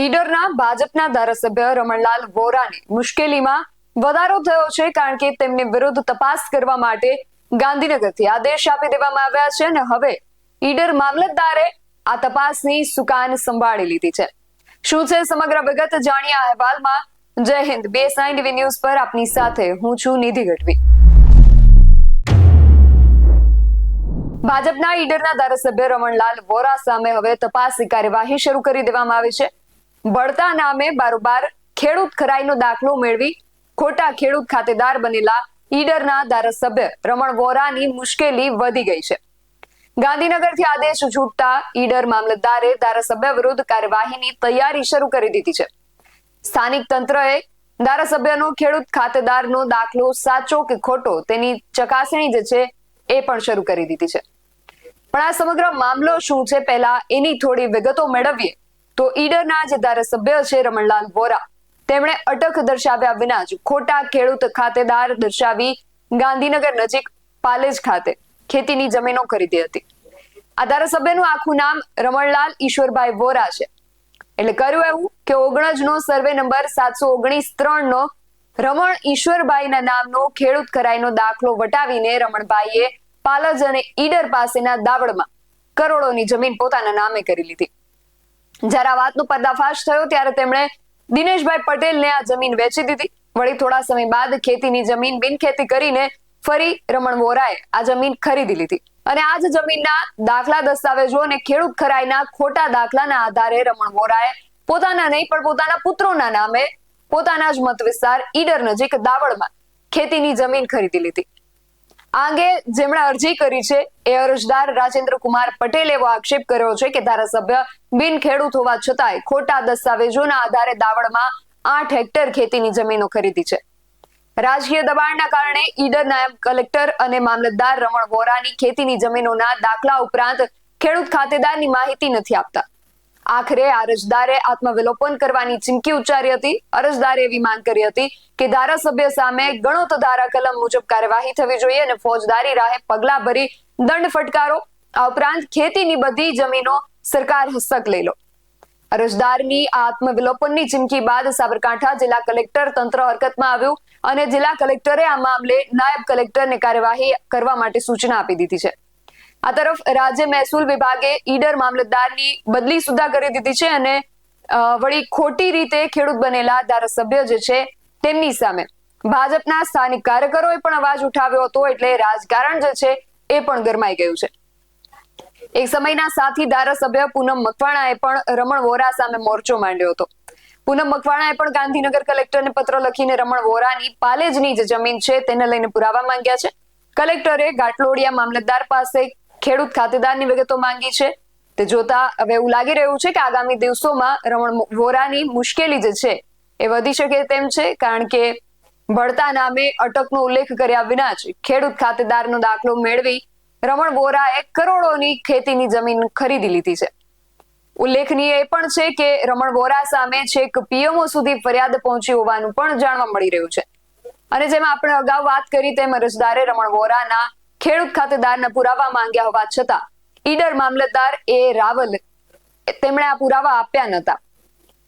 ઈડરના ભાજપના ધારાસભ્ય રમણલાલ વોરાને મુશ્કેલીમાં વધારો થયો છે કારણ કે તેમની વિરુદ્ધ તપાસ કરવા માટે ગાંધીનગરથી આદેશ આપી દેવામાં આવ્યા છે અને હવે ઈડર મામલતદારે આ તપાસની સુકાન સંભાળી લીધી છે. શું છે સમગ્ર વિગત? જાણ્યા અહેવાલમાં. જય હિન્દ. બીએસઆઈ ટીવી ન્યૂઝ પર આપની સાથે હું છું નિધિ ગઢવી. ભાજપના ઈડરના ધારાસભ્ય રમણલાલ વોરા સામે હવે તપાસની કાર્યવાહી શરૂ કરી દેવામાં આવી છે. બળતા નામે બારોબાર ખેડૂત ખરાઈનો દાખલો મેળવી ખોટા ખેડૂત ખાતેદાર બનેલા ઈડરના ધારાસભ્ય રમણ વોરાની મુશ્કેલી વધી ગઈ છે. ગાંધીનગરથી આદેશ છૂટતા ઈડર મામલતદારે ધારાસભ્ય વિરુદ્ધ કાર્યવાહીની તૈયારી શરૂ કરી દીધી છે. સ્થાનિક તંત્રએ ધારાસભ્યનો ખેડૂત ખાતેદારનો દાખલો સાચો કે ખોટો તેની ચકાસણી જે છે એ પણ શરૂ કરી દીધી છે. પણ આ સમગ્ર મામલો શું છે? પહેલા એની થોડી વિગતો મેળવીએ. તો ઈડરના જે ધારાસભ્ય છે રમણલાલ વોરા. તેમણે અટક દર્શાવ્યા વિના જ ખોટા ખેડૂત ખાતેદાર દર્શાવી ગાંધીનગર નજીક પાલેજ ખાતે ખેતીની જમીનો ખરીદી હતી. આ ધારાસભ્યનું આખું નામ રમણલાલ ઈશ્વરભાઈ વોરા છે. એટલે કર્યું એવું કે ઓગણજ નો સર્વે નંબર સાતસો ઓગણીસ ત્રણ નો રમણ ઈશ્વરભાઈના નામનો ખેડૂત ખરાઈનો દાખલો વટાવીને રમણભાઈએ પાલજ અને ઈડર પાસેના દાવડમાં કરોડોની જમીન પોતાના નામે કરી લીધી. જ્યારે આ વાતનો પર્દાફાશ થયો ત્યારે તેમણે દિનેશભાઈ પટેલને આ જમીન વેચી દીધી. વળી થોડા સમય બાદ ખેતીની જમીન બિનખેતી કરીને ફરી રમણ વોરાએ આ જમીન ખરીદી લીધી. અને આ જ જમીનના દાખલા દસ્તાવેજો અને ખેડૂત ખરાઈના ખોટા દાખલાના આધારે રમણ વોરાએ પોતાના નહીં, પણ પોતાના પુત્રોના નામે પોતાના જ મત વિસ્તાર ઈડર નજીક દાવડમાં ખેતીની જમીન ખરીદી લીધી. આ અંગે જેમણે અરજી કરી છે, એ અરજદાર રાજેન્દ્ર કુમાર પટેલે એવો આક્ષેપ કર્યો છે કે ધારાસભ્ય બિન ખેડૂત હોવા છતાંય ખોટા દસ્તાવેજોના આધારે દાવડમાં આઠ હેક્ટર ખેતીની જમીનો ખરીદી છે. રાજકીય દબાણના કારણે ઈડર નાયબ કલેક્ટર અને મામલતદાર રમણ વોરાની ખેતીની જમીનોના દાખલા ઉપરાંત ખેડૂત ખાતેદારની માહિતી નથી આપતા. આખરે અરજદારે આત્મવિલોપન કરવાની ચીમકી ઉચ્ચારી હતી. અરજદારે એવી માંગ કરી હતી કે ધારાસભ્ય સામે ગણોત ધારા કલમ મુજબ કાર્યવાહી થવી જોઈએ અને ફોજદારી રાહે પગલા ભરી દંડ ફટકારો. આ ઉપરાંત ખેતીની બધી જમીનો સરકાર હસ્તક લઈ લો. અરજદારની આત્મવિલોપનની ચીમકી બાદ સાબરકાંઠા જિલ્લા કલેક્ટર તંત્ર હરકતમાં આવ્યું અને જિલ્લા કલેક્ટરે આ મામલે નાયબ કલેક્ટરને કાર્યવાહી કરવા માટે સૂચના આપી દીધી છે. આ તરફ રાજ્ય મહેસૂલ વિભાગે ઈડર મામલતદારની બદલી સુદ્ધા કરી દીધી છે અને વળી ખોટી રીતે ખેડૂત બનેલા ધારાસભ્ય જે છે તેમની સામે. ભાજપના સ્થાનિક કાર્યકરોએ પણ અવાજ ઉઠાવ્યો હતો એટલે રાજકારણ જે છે એ પણ ગરમાઈ ગયું છે. એક સમયના સાથી ધારાસભ્ય પૂનમ મકવાણાએ પણ રમણ વોરા સામે મોરચો માંડ્યો હતો. પૂનમ મકવાણાએ પણ ગાંધીનગર કલેક્ટરને પત્ર લખીને રમણ વોરાની પાલેજની જે જમીન છે તેને લઈને પુરાવા માંગ્યા છે. કલેક્ટરે ગાટલોડિયા મામલતદાર પાસે ખેડૂત ખાતેદારની વિગતો માંગી છે. તે જોતા હવે એવું લાગી રહ્યું છે કે આગામી દિવસોમાં રમણ વોરાની મુશ્કેલી જે છે એ વધી શકે તેમ છે, કારણ કે ભળતા નામે અટકનો ઉલ્લેખ કર્યા વિના જ ખેડૂત ખાતેદારનો દાખલો મેળવી રમણ વોરાએ કરોડોની ખેતીની જમીન ખરીદી લીધી છે. ઉલ્લેખનીય એ પણ છે કે રમણ વોરા સામે છેક પીએમઓ સુધી ફરિયાદ પહોંચી હોવાનું પણ જાણવા મળી રહ્યું છે. અને જેમાં આપણે અગાઉ વાત કરી તેમ અરજદારે રમણ વોરાના ખેડૂત ખાતેદારના પુરાવા માંગ્યા હોવા છતાં ઈડર મામલતદાર એ રાવલ તેમણે આ પુરાવા આપ્યા નતા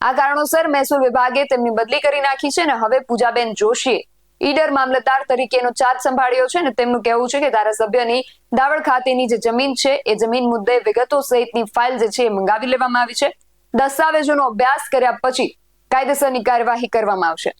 આ કારણોસર મહેસૂલ વિભાગે તેમની બદલી કરી નાખી છે અને હવે પૂજાબેન જોશીએ ઈડર મામલતદાર તરીકેનો ચાર્જ સંભાળ્યો છે અને તેમનું કહેવું છે કે ધારાસભ્યની દાવડ ખાતેની જે જમીન છે, એ જમીન મુદ્દે વિગતો સહિતની ફાઇલ જે છે એ મંગાવી લેવામાં આવી છે. દસ્તાવેજોનો અભ્યાસ કર્યા પછી કાયદેસરની કાર્યવાહી કરવામાં આવશે.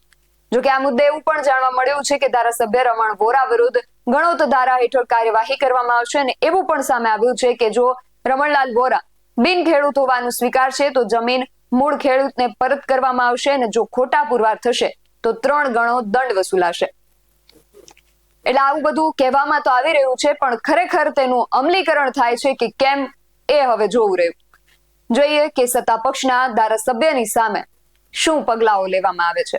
જોકે આ મુદ્દે એવું પણ જાણવા મળ્યું છે કે ધારાસભ્ય રમણ વોરા વિરુદ્ધ ગણોત ધારા હેઠળ કાર્યવાહી કરવામાં આવશે અને એવું પણ સામે આવ્યું છે કે જો રમણલાલ વોરા બિન ખેડૂત હોવાનું સ્વીકારશે તો જમીન મૂળ ખેડૂતને પરત કરવામાં આવશે અને જો ખોટા પુરવાર થશે, તો ત્રણ ગણો દંડ વસૂલાશે. એટલે આવું બધું કહેવામાં તો આવી રહ્યું છે, પણ ખરેખર તેનું અમલીકરણ થાય છે કે કેમ એ હવે જોવું રહ્યું. જોઈએ કે સત્તા પક્ષના ધારાસભ્યની સામે શું પગલાઓ લેવામાં આવે છે.